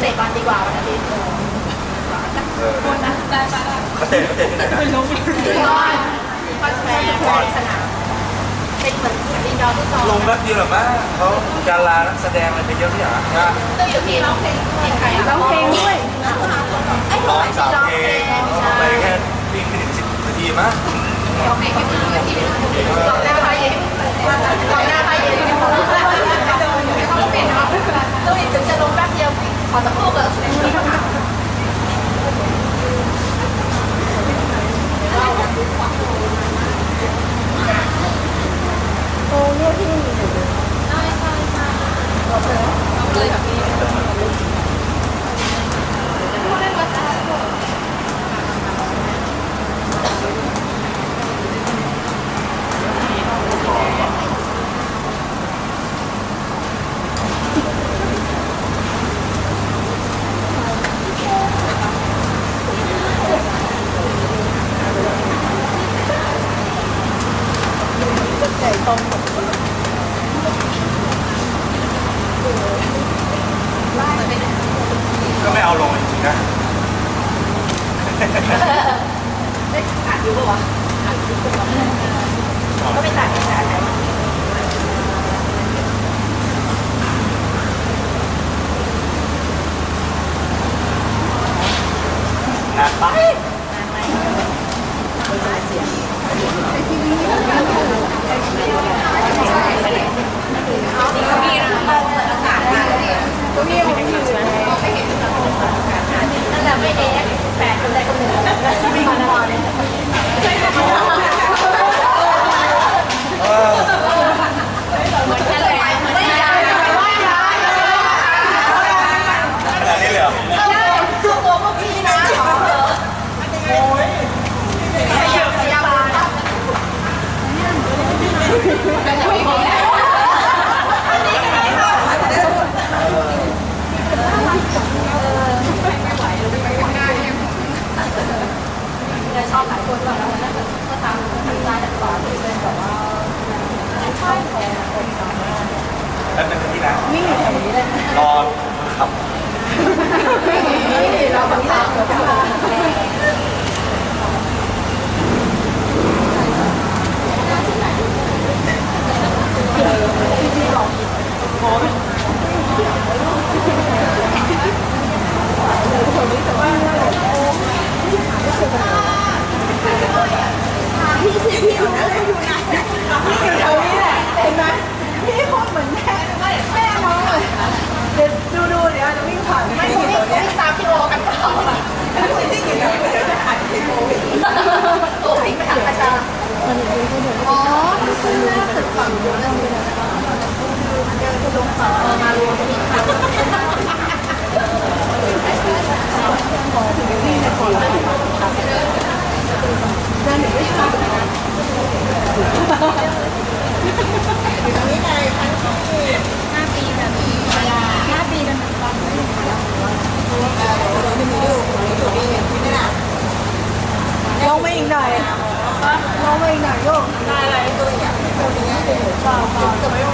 เตะบอลดีกว่าวันอาทิตย์เออเขาเตะเขาเตะที่ไหนนะบอลบอลสแควร์สนามเป็นเหมือนดินดอร์ฟุตซอลลงแป๊บเดียวหรอมั้งเขาดารานักแสดงอะไรไปเยอะที่หรอนะต้องอยู่ที่ร้องเพลงใครร้องเพลงด้วยร้องสามเพลงไปแค่วิ่งไม่ถึงสิบนาทีมั้งร้องเพลงแค่ไม่กี่นาทีร้องหน้าพายเย็นร้องหน้าพายเย็นต้องเปลี่ยนเนาะต้องถึงจะลงแป๊บเดียวขอสักครู่เถอะ โอ้เนี่ยที่นี่มีหนู เลยแบบนี้ ก็ไม่เอาลงจริงๆนะได้อัดอยู่ปะวะอัดอยู่ปะวะก็ไม่ตัดไม่ตัดนะปะก็ ไม่ดูเขาดี รอขับนี่เราบังคับเราบังคับพี่สิพี่อยู่นะอยู่นะแถวนี้แหละเห็นไหมพี่โคตรเหมือนแม่แม่น้องเลยเดี๋ยวดูดูเดี๋ยวจะวิ่งผ่านไม่ ไม่ เห็น ไม่ เดี๋ยว ไม่ตามพี่โอกันเปล่า ที่อยู่นะเดี๋ยวจะถ่ายที่ โอ้ยไปหาประชาอ๋อคือตึกฝั่งนู้นเลยเดินลงฝั่งมารวม 爸爸怎么用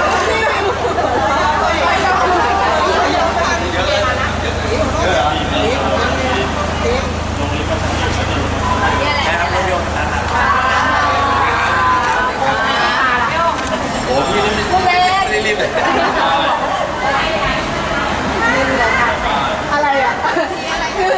นอะไรอะคือ